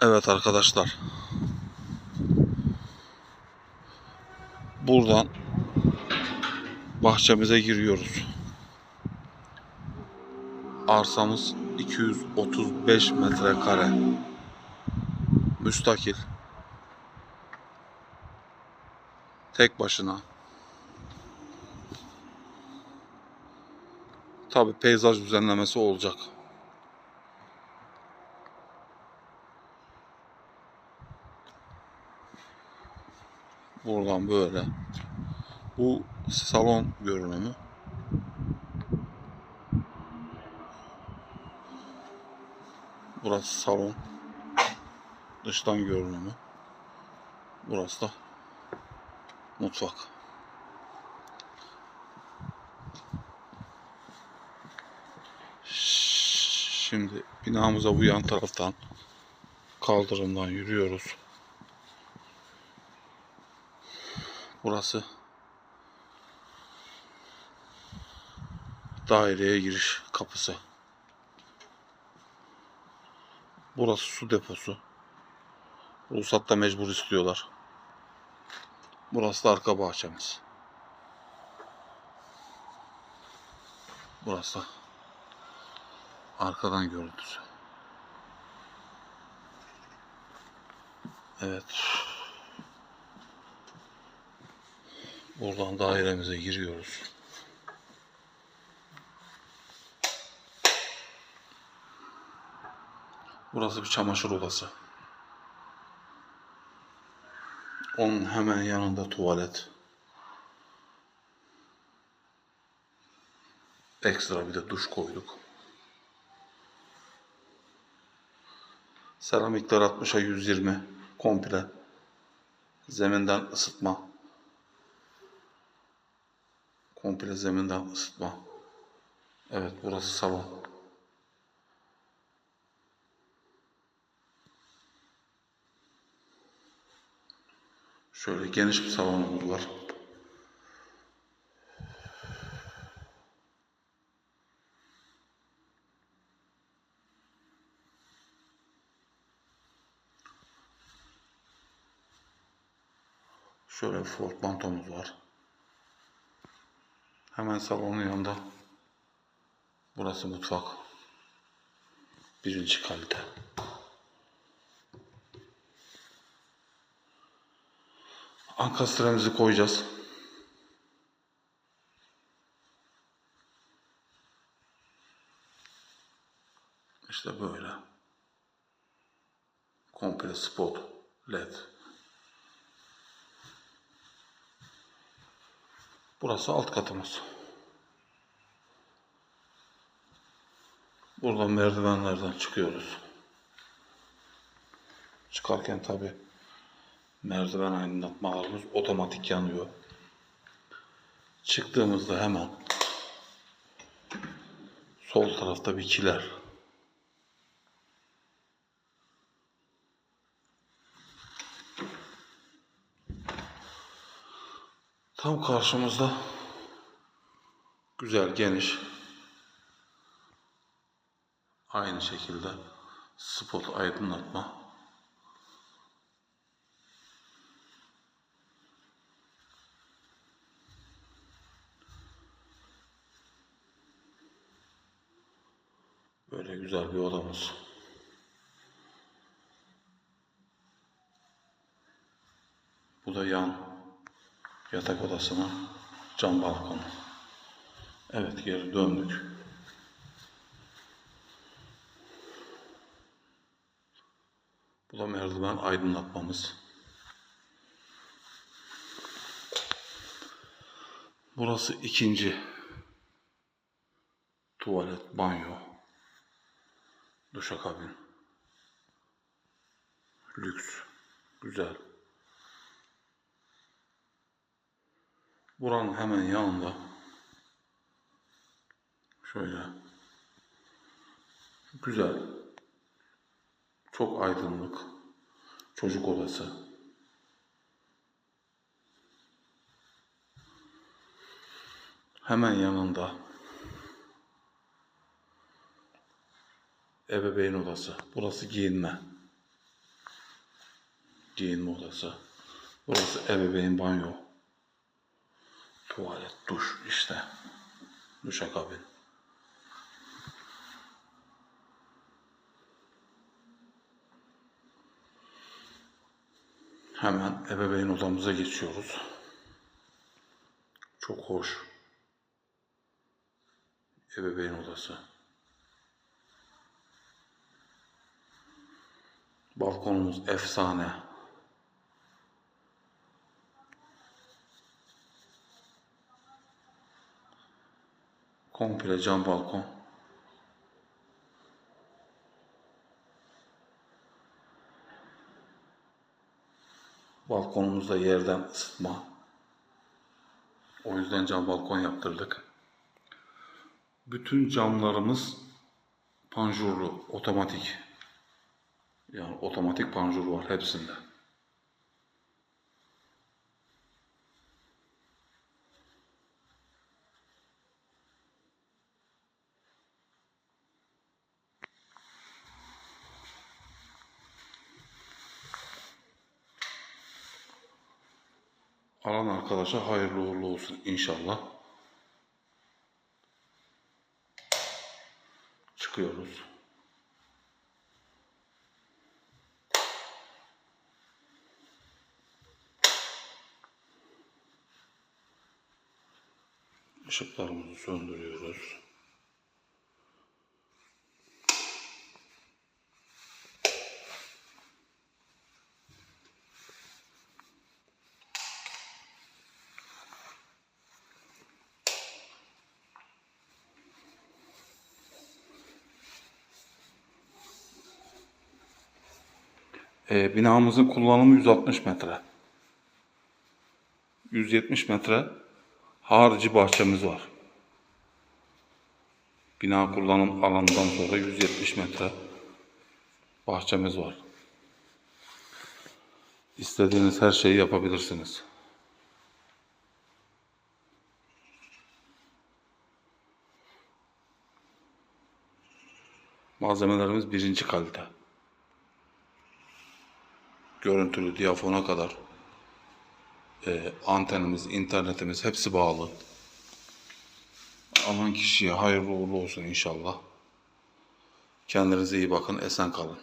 Evet arkadaşlar. Buradan bahçemize giriyoruz. Arsamız 235 metrekare. Müstakil. Tek başına. Tabi peyzaj düzenlemesi olacak. Buradan böyle. Bu salon görünümü. Burası salon. Dıştan görünümü. Burası da mutfak. Şimdi binamıza bu yan taraftan kaldırımdan yürüyoruz. Burası daireye giriş kapısı. Burası su deposu. Ruhsatta mecbur istiyorlar. Burası da arka bahçemiz. Burası da arkadan görüntüsü. Evet. Buradan dairemize giriyoruz. Burası bir çamaşır odası. Onun hemen yanında tuvalet. Ekstra bir de duş koyduk. Seramikler 60'a 120 komple. Zeminden ısıtma. Komple zeminden ısıtma. Evet burası salon. Şöyle geniş bir salonumuz var. Şöyle bir portmantomuz var. Hemen salonun yanında. Burası mutfak. Birinci kalite. Ankastremizi koyacağız. İşte böyle. Komple spot led. Burası alt katımız. Buradan merdivenlerden çıkıyoruz. Çıkarken tabi merdiven aydınlatmalarımız otomatik yanıyor. Çıktığımızda hemen sol tarafta bir kiler. Tam karşımızda. Güzel geniş. Aynı şekilde spot aydınlatma. Böyle güzel bir odamız. Bu da yan yatak odasının cam balkonu. Evet geri döndük. Bu da merdiven aydınlatmamız. Burası ikinci tuvalet, banyo, duşakabin. Lüks, güzel. Buranın hemen yanında şöyle güzel, çok aydınlık çocuk odası. Hemen yanında ebeveyn odası. Burası giyinme. Giyinme odası. Burası ebeveyn banyo. Tuvalet, duş işte. Duşakabin. Hemen ebeveyn odamıza geçiyoruz. Çok hoş. Ebeveyn odası. Balkonumuz efsane. Komple cam balkon. Balkonumuzda yerden ısıtma. O yüzden cam balkon yaptırdık. Bütün camlarımız panjurlu, otomatik. Yani otomatik panjur var hepsinde. Alan arkadaşa hayırlı uğurlu olsun inşallah. Çıkıyoruz. Işıklarımızı söndürüyoruz. Ee, binamızın kullanımı 160 metre. 170 metre harici bahçemiz var. Bina kullanım alanından sonra 170 metre bahçemiz var. İstediğiniz her şeyi yapabilirsiniz. Malzemelerimiz birinci kalite. Görüntülü diyafona kadar e, antenimiz, internetimiz hepsi bağlı. Alan kişiye hayırlı uğurlu olsun inşallah. Kendinize iyi bakın, esen kalın.